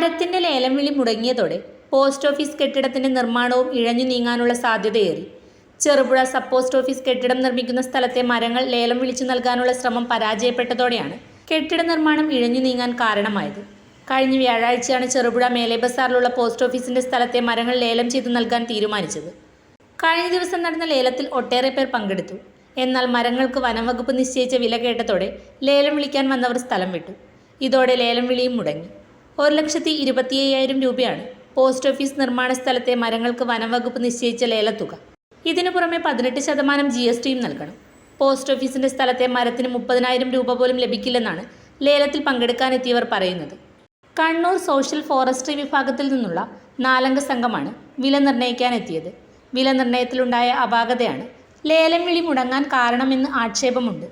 ലേലം വിളി മുടങ്ങിയതോടെ post office കെട്ടിടത്തിന്റെ നിർമ്മാണവും ഇഴഞ്ഞു നീങ്ങാനുള്ള സാധ്യതയേറി. ചെറുപുഴ സബ് പോസ്റ്റ് ഓഫീസ് കെട്ടിടം നിർമ്മിക്കുന്ന സ്ഥലത്തെ മരങ്ങൾ ലേലം വിളിച്ചു നൽകാനുള്ള ശ്രമം പരാജയപ്പെട്ടതോടെയാണ് കെട്ടിട നിർമ്മാണം ഇഴഞ്ഞു നീങ്ങാൻ കാരണമായത്. കഴിഞ്ഞ വ്യാഴാഴ്ചയാണ് ചെറുപുഴ മേലെ ബസാറിലുള്ള പോസ്റ്റ് ഓഫീസിന്റെ സ്ഥലത്തെ മരങ്ങൾ ലേലം ചെയ്തു നൽകാൻ തീരുമാനിച്ചത്. കഴിഞ്ഞ ദിവസം നടന്ന ലേലത്തിൽ ഒട്ടേറെ പേർ പങ്കെടുത്തു. എന്നാൽ മരങ്ങൾക്ക് വനംവകുപ്പ് നിശ്ചയിച്ച വില കേട്ടതോടെ ലേലം വിളിക്കാൻ വന്നവർ സ്ഥലം വിട്ടു. ഇതോടെ ലേലം വിളിയും മുടങ്ങി. ഒരു ലക്ഷത്തി ഇരുപത്തി അയ്യായിരം രൂപയാണ് പോസ്റ്റ് ഓഫീസ് നിർമ്മാണ സ്ഥലത്തെ മരങ്ങൾക്ക് വനംവകുപ്പ് നിശ്ചയിച്ച ലേലത്തുക ഇതിനു പുറമെ പതിനെട്ട് ശതമാനം ജി എസ് ടിയും നൽകണം. പോസ്റ്റ് ഓഫീസിന്റെ സ്ഥലത്തെ മരത്തിന് മുപ്പതിനായിരം രൂപ പോലും ലഭിക്കില്ലെന്നാണ് ലേലത്തിൽ പങ്കെടുക്കാനെത്തിയവർ പറയുന്നത്. കണ്ണൂർ സോഷ്യൽ ഫോറസ്ട്രി വിഭാഗത്തിൽ നിന്നുള്ള നാലംഗ സംഘമാണ് വില നിർണയിക്കാനെത്തിയത്. വില നിർണയത്തിലുണ്ടായ അപാകതയാണ് ലേലം വിളി മുടങ്ങാൻ കാരണമെന്ന് ആക്ഷേപമുണ്ട്.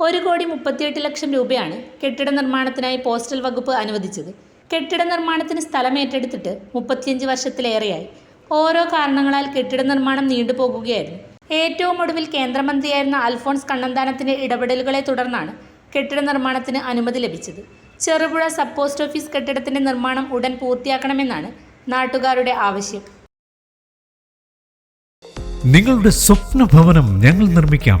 ഒരു കോടി മുപ്പത്തിയെട്ട് ലക്ഷം രൂപയാണ് കെട്ടിട നിർമ്മാണത്തിനായി പോസ്റ്റൽ വകുപ്പ് അനുവദിച്ചത്. കെട്ടിട നിർമ്മാണത്തിന് സ്ഥലം ഏറ്റെടുത്തിട്ട് മുപ്പത്തിയഞ്ച് വർഷത്തിലേറെയായി. ഓരോ കാരണങ്ങളാൽ കെട്ടിട നിർമ്മാണം നീണ്ടുപോകുകയായിരുന്നു ഏറ്റവും ഒടുവിൽ കേന്ദ്രമന്ത്രിയായിരുന്ന അൽഫോൺസ് കണ്ണന്താനത്തിന്റെ ഇടപെടലുകളെ തുടർന്നാണ് കെട്ടിട നിർമ്മാണത്തിന് അനുമതി ലഭിച്ചത്. ചെറുപുഴ സബ് പോസ്റ്റ് ഓഫീസ് കെട്ടിടത്തിന്റെ നിർമ്മാണം ഉടൻ പൂർത്തിയാക്കണമെന്നാണ് നാട്ടുകാരുടെ ആവശ്യം. നിങ്ങളുടെ സ്വപ്ന ഭവനം ഞങ്ങൾ നിർമ്മിക്കാം.